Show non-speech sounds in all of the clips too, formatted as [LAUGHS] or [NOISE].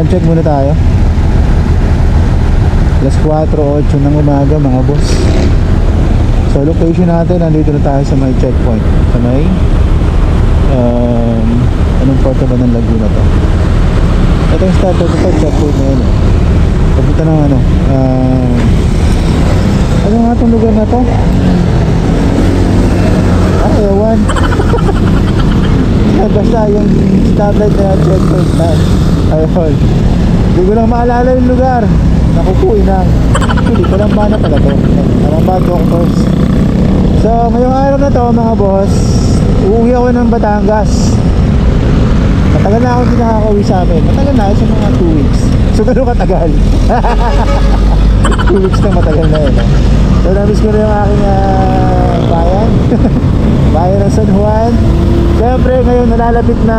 Time check muna tayo. Alas 4.08 ng umaga mga boss. So location natin, nandito na tayo sa may checkpoint. Sa may um, anong part ba ng Laguna to? Ito yung start ito yung checkpoint na yun. eh. Papunta ng ano. Um, ano nga itong lugar na to? Ah, ewan. Basta yung stoplight na checkpoint na. Ayun. Hindi ko lang maalala yung lugar. Naku po, inang. Hindi ko lang ba na pala to. Tama ba, doctors? So, ngayong araw na to mga boss, uuwi ako ng Batangas. Matagal na ako hindi nakakauwi sa amin. Matagal na, sa mga 2 weeks. So, gano'n katagal? 2 [LAUGHS] weeks na matagal na yun. eh. So, namiss ko na yung aking ah, bayan. bayan ng San Juan. Siyempre, ngayon nalalapit na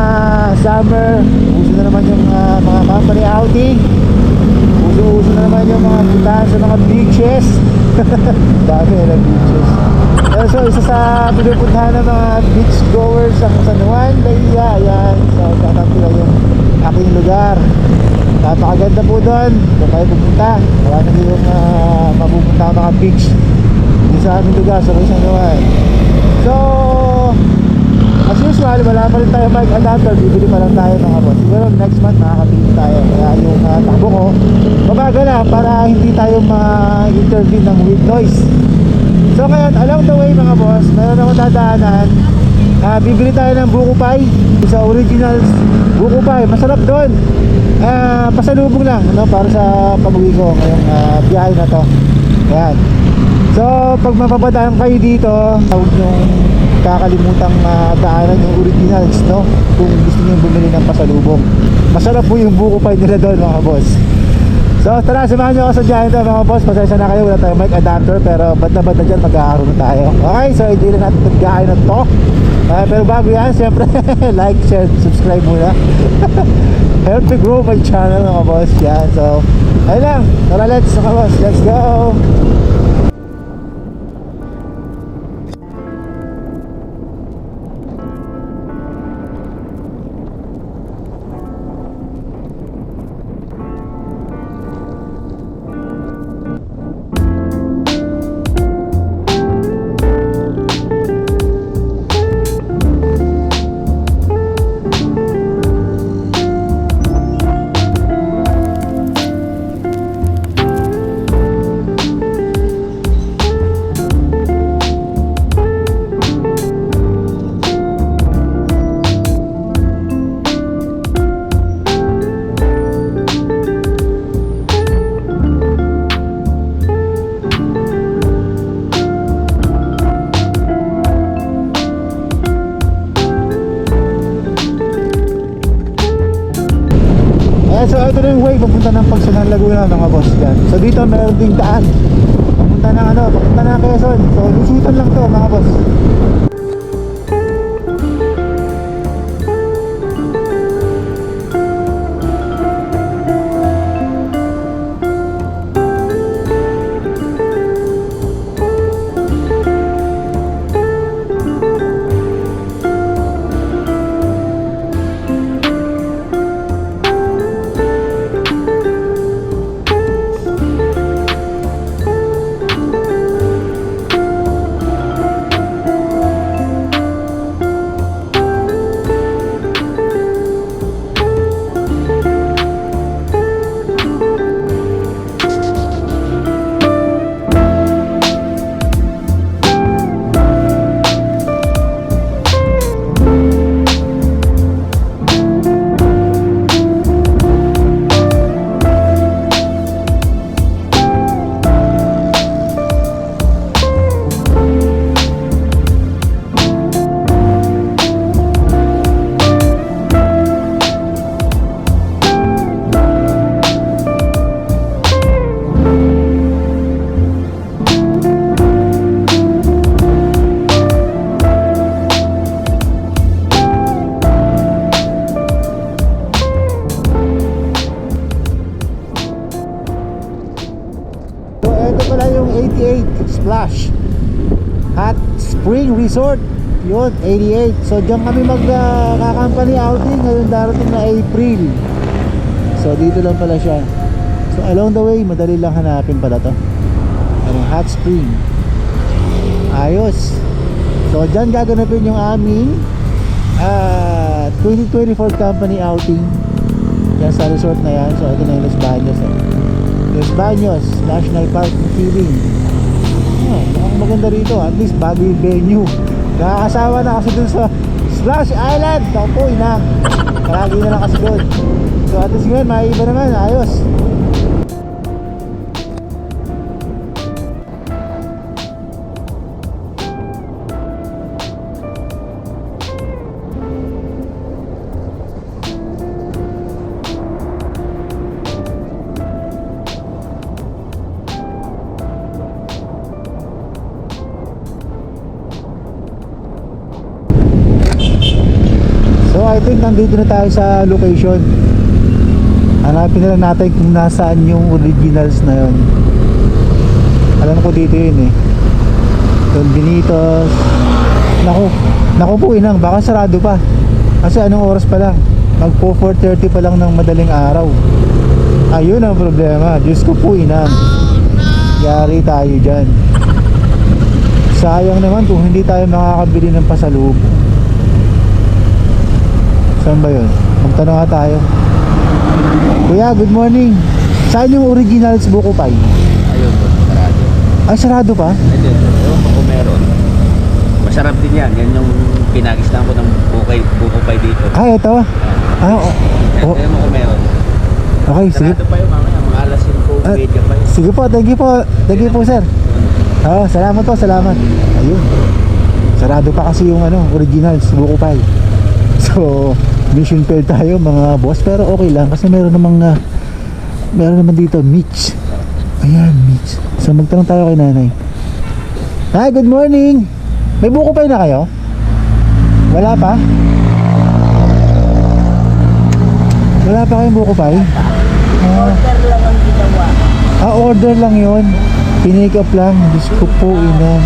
summer. Uso na naman yung ah, mga company outing. Uso-uso na naman yung mga puntahan sa mga beaches. [LAUGHS] Dami na beaches. Uh, so, isa sa pinupuntahan ng mga beach goers ang San Juan, Bahia. Ayan. So, tatang sila yung aking lugar. Napakaganda po doon. Kung kayo pupunta, marami yung uh, mapupunta mga beach. Sa aming lugar, sa San Juan. So, as usual, wala pa rin tayo mic adapter. Bibili pa lang tayo mga boss. Siguro next month makakabili tayo. Kaya yung uh, takbo ko, mabaga lang para hindi tayo ma-intervene ng wind noise. So ngayon, along the way mga boss, meron akong dadaanan. Ah, bibili tayo ng buko pie sa original buko pie. Masarap doon. Ah, pasalubong lang no, para sa pag-uwi ko ngayong ah, biyahe na to. Ayan. So, pag mapapadaan kayo dito, huwag yung kakalimutang ah, daanan yung originals, no? Kung gusto niyo bumili ng pasalubong. Masarap po yung buko pie nila doon, mga boss. So tara, samahan nyo ako sa dyan ito mga boss. Pasensya na kayo, wala tayong mic adapter Pero ba't na ba't na dyan, magkakaroon na tayo. Okay, so hindi na natin pagkain na to Ah, Pero bago yan, [LAUGHS] siyempre Like, share, subscribe muna. [LAUGHS] Help me grow my channel mga boss. Yan, so Ayun lang, tara let's mga boss, let's go papunta ng Pagsanan Laguna mga boss yan. So dito meron ding daan. Papunta ng ano, papunta ng Quezon. So lusutan lang to mga boss. 188 Splash. At Spring Resort yun 88 so dyan kami magkakampany ah, uh, outing ngayon darating na April. So dito lang pala siya. So along the way madali lang hanapin pala to. Anong hot spring. Ayos. So dyan gaganapin yung aming ah, uh, 2024 company outing. Yan sa resort na yan. So ito na yung Los Baños eh. Los Baños National Park feeling. Oh, mukhang maganda rito. At least bago venue. Nakakasawa na kasi dun sa Splash Island. Tampo, ina. Palagi na lang kasi doon. So at least ngayon, maiiba naman. Ayos. I think nandito na tayo sa location. Hanapin na natin kung nasaan yung originals na yun. Alam ko dito yun eh. Don Benitos. Naku, naku po inang, baka sarado pa. Kasi anong oras pa lang? Mag 4.30 pa lang ng madaling araw. Ayun ang problema. Diyos ko po inang. Yari tayo dyan. Sayang naman kung hindi tayo makakabili ng pasalubong. Saan ba yun? Magtanong nga tayo. Kuya, good morning. Saan yung originals buko pie? Ayun po, sarado. Ay, sarado pa? Ayun, ewan ko meron. Masarap din yan. Yan yung pinagistan ko ng bukay, buko pay dito. Ah, ito. Ah, oh, oh, ewan kung meron. okay, sige. Sarado pa yun mamaya, mga alas 5, Ah, media pa yun. Sige po, thank you po. Thank you po, sir. Ah, salamat po, salamat. Ayun. Sarado pa kasi yung ano, originals buko pie. [LAUGHS] So, mission failed tayo mga boss, pero okay lang kasi meron namang ah, meron naman dito Mitch. Ayan, Mitch. So, magtanong tayo kay nanay. Hi, good morning. May buko pie na kayo? Wala pa? Wala pa kayong buko pie? Ah, Order lang ang ginawa. Ah, order lang yon. Pinick up lang. Diyos ko po, inang.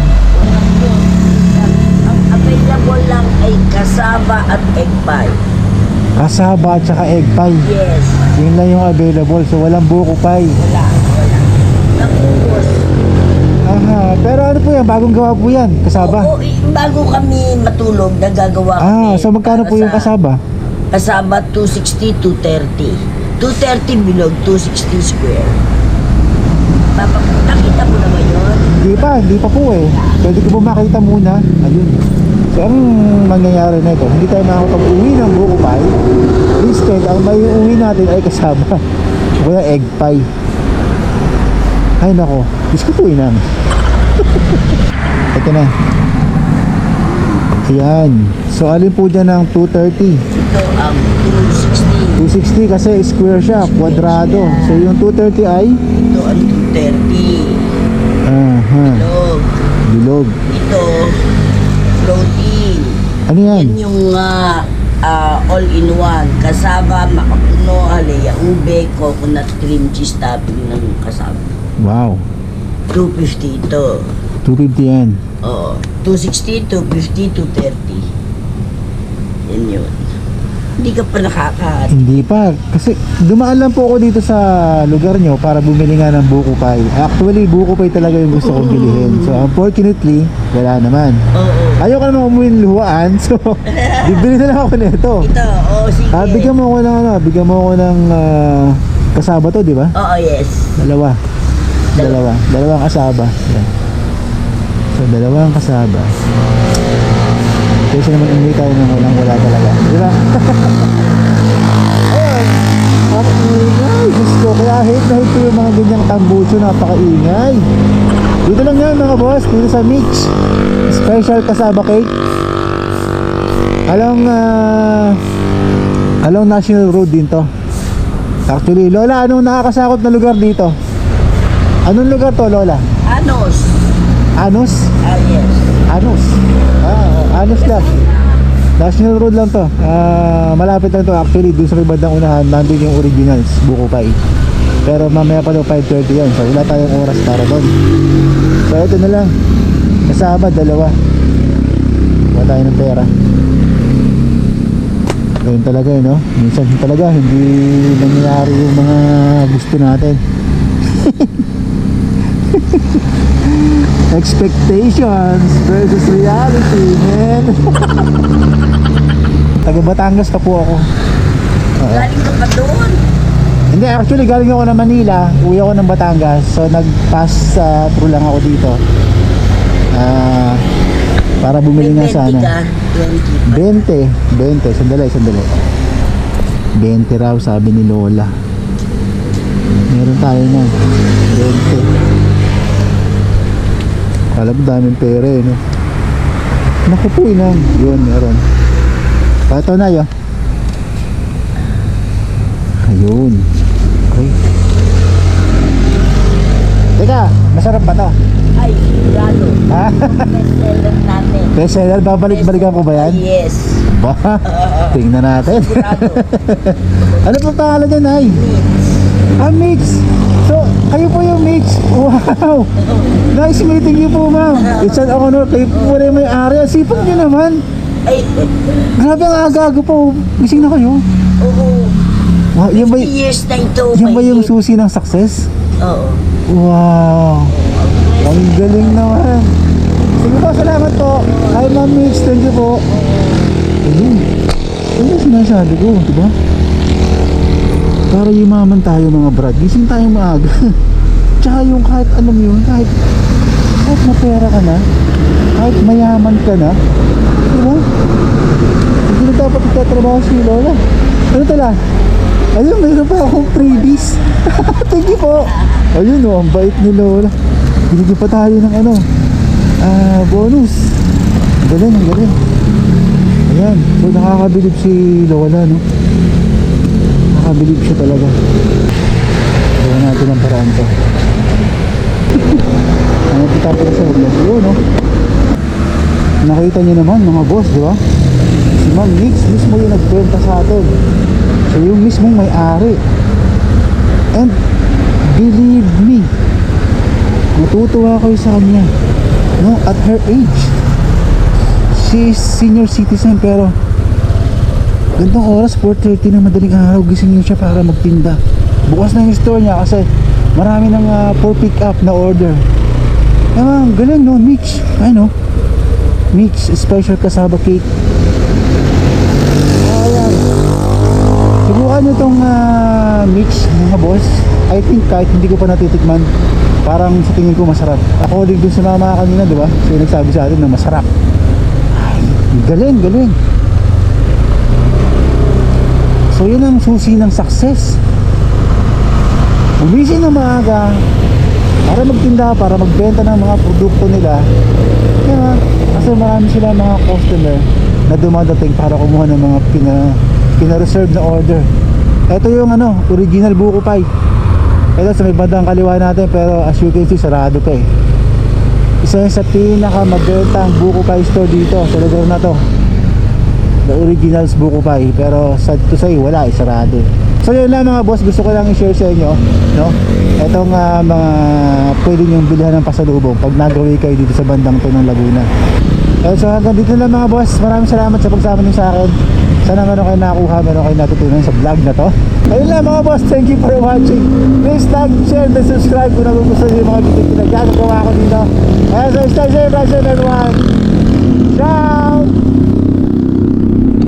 Ang available lang ay kasaba at egg pie. Kasaba at saka egg pie. Yes. Yun lang yung available. So, walang buko pie. Wala. Wala. Nakupos. Aha. Pero ano po yan? Bagong gawa po yan. Kasaba. Oo, eh, bago kami matulog, nagagawa Ah, kami. so magkano po yung sa- kasaba? Kasaba 260, 230. 230 bilog, 260 square. Papa, nakita mo na ba yun? Hindi pa. Hindi pa po eh. Pwede ko po makita muna. Ayun. So, ang mangyayari na ito, hindi tayo makakapag-uwi ng buko pie. Instead, ang may uwi natin ay kasaba. [LAUGHS] Wala egg pie. Ay nako, po inang. [LAUGHS] Ito na. Ayan. So, alin po dyan ng 230? Ito ang 260. 260 kasi square siya, kwadrado. So, yung 230 ay? Ito ang 230. Aha. Bilog. Bilog. Ito. Ano yan? Yan yung ah, ah, all-in-one. Kasaba, makapuno, halaya, ube, coconut cream cheese topping ng kasama. Wow. 250 ito. 250 yan. Oo. 260, 250, 230. Yan yun. Hindi ka pa nakaka... Hindi pa. Kasi dumaan lang po ako dito sa lugar nyo para bumili nga ng buko pie. Actually, buko pie talaga yung gusto kong bilhin. So, unfortunately, wala naman. Oo. Ayaw ka naman umuwi ng luhaan. [LAUGHS] So, bibili na lang ako nito. Ito, oo, sige. Ah, bigyan mo ako ng ano, bigyan mo ako ng ah, kasaba to, di ba? Oo, yes. Dalawa. Dalawa. Dalawang kasaba. Yan. So, dalawang kasaba. Kasi naman umuwi tayo ng walang wala talaga. Di ba? Ayun. Ang ingay. Diyos ko. Kaya hate na hate ko tambucho. Napakaingay. Dito lang yan mga boss. Dito sa Mix. Special kasaba cake. Along, ah, along National Road din to. Actually, Lola, anong nakakasakot na lugar dito? Anong lugar to, Lola? Anos. Anos? Ah, yes. Anos. Ah, Anos lang. National Road lang to. Ah, malapit lang to. Actually, doon sa bandang unahan, nandun yung originals, buko. Pero mamaya pa daw 5.30 yan. So, wala tayong oras para doon. So, ito na lang. Kasama, dalawa. Wala tayo ng pera. Ganun talaga eh, no? Minsan talaga hindi nangyayari yung mga gusto natin. [LAUGHS] Expectations versus reality, man. [LAUGHS] Taga Batangas pa po ako. Galing ka pa doon. Hindi, actually galing ako ng Manila, uwi ako ng Batangas. So nag-pass uh, through lang ako dito. Ah, para bumili nga 20 sana. ka. 20. 20, 20, sandali, sandali. 20 raw sabi ni Lola. Meron tayo na. 20. Alam, daming pera eh, no? Naku po, inang. Yun, meron. Ito na yun. Ayun. Okay. Teka, masarap ba to? Ay, sigurado. Ha? Bestseller namin. Bestseller, babalik-balikan ko ba yan? Yes. Ba? [LAUGHS] Tingnan natin. Sigurado. [LAUGHS] ano po pangalan niya, Nay? Ah, Mix. So, kayo po yung Mix. Wow. [LAUGHS] Nice meeting you po, ma'am. It's an honor. Kayo po yung may-ari. Ang Sipag niyo naman. Ay, Grabe ang aga-aga po. Gising na kayo. oo. Wow, yan ba, 50 years na ito. yan ba yung susi ng success? Oo. Wow. Ang galing naman. Sige po, salamat po. Hi, Ma'am Mix. Thank you po. Ayun. Ayun yung sinasabi ko, di ba? Para yumaman tayo mga brad. Gising tayo maaga. [LAUGHS] Tsaka yung kahit alam yun, kahit kahit mapera ka na, kahit mayaman ka na, di? Hindi na dapat itatrabaho si Lola. Ano tala? Ayun, mayroon pa akong freebies. Ayun oh, ang bait ni Lola. Binigyan pa tayo ng ano, ah, bonus. Ang galing, ang galing. Ayan, so nakakabilib si Lola, no? Nakakabilib siya talaga. Gawa natin ang paraan to. [LAUGHS] ano kita pa sa vlog? Yun, no? Nakita niyo naman, mga boss, di ba? Si Ma'am Nix mismo yung nagbenta sa atin. Siya yung mismong may-ari. And natutuwa ko sa kanya. No, at her age, she is senior citizen pero gantong oras 4.30 ng madaling araw gising niya siya para magtinda. Bukas na yung store niya kasi marami ng uh, for pick up na order. Ewan, galing no, Mitch. Ano? Mitch, special kasaba cake. Ayan. Subukan nyo itong uh, mix mga boss. I think kahit hindi ko pa natitikman, parang sa tingin ko masarap. According dun sa mama kanina, di ba? Siya nagsabi sa atin na masarap. Ay, galing, galing. So yun ang susi ng success. Umising na maaga para magtinda, para magbenta ng mga produkto nila. Kaya, kasi marami sila mga customer na dumadating para kumuha ng mga pina, pina-reserve na order. Ito yung ano, original buko pie. Ito sa may bandang kaliwa natin pero as you can see sarado pa eh. Isa yan sa pinaka mabentang buko pie store dito sa lugar na to. The originals buko pie pero sad to say wala eh, sarado eh. So yun lang mga boss, gusto ko lang i-share sa inyo, no? Itong ah, mga pwede niyong bilhan ng pasalubong pag nagawi kayo dito sa bandang to ng Laguna. Eh, so hanggang dito lang mga boss, maraming salamat sa pagsama niyo sa akin. Sana meron kayo nakuha, meron kayo natutunan sa vlog na to. Ayun lang mga boss, thank you for watching. Please like, share, and subscribe kung nagugustuhan niyo yung mga video na ginagawa ko dito. Kaya so stay safe, guys, everyone. Ciao!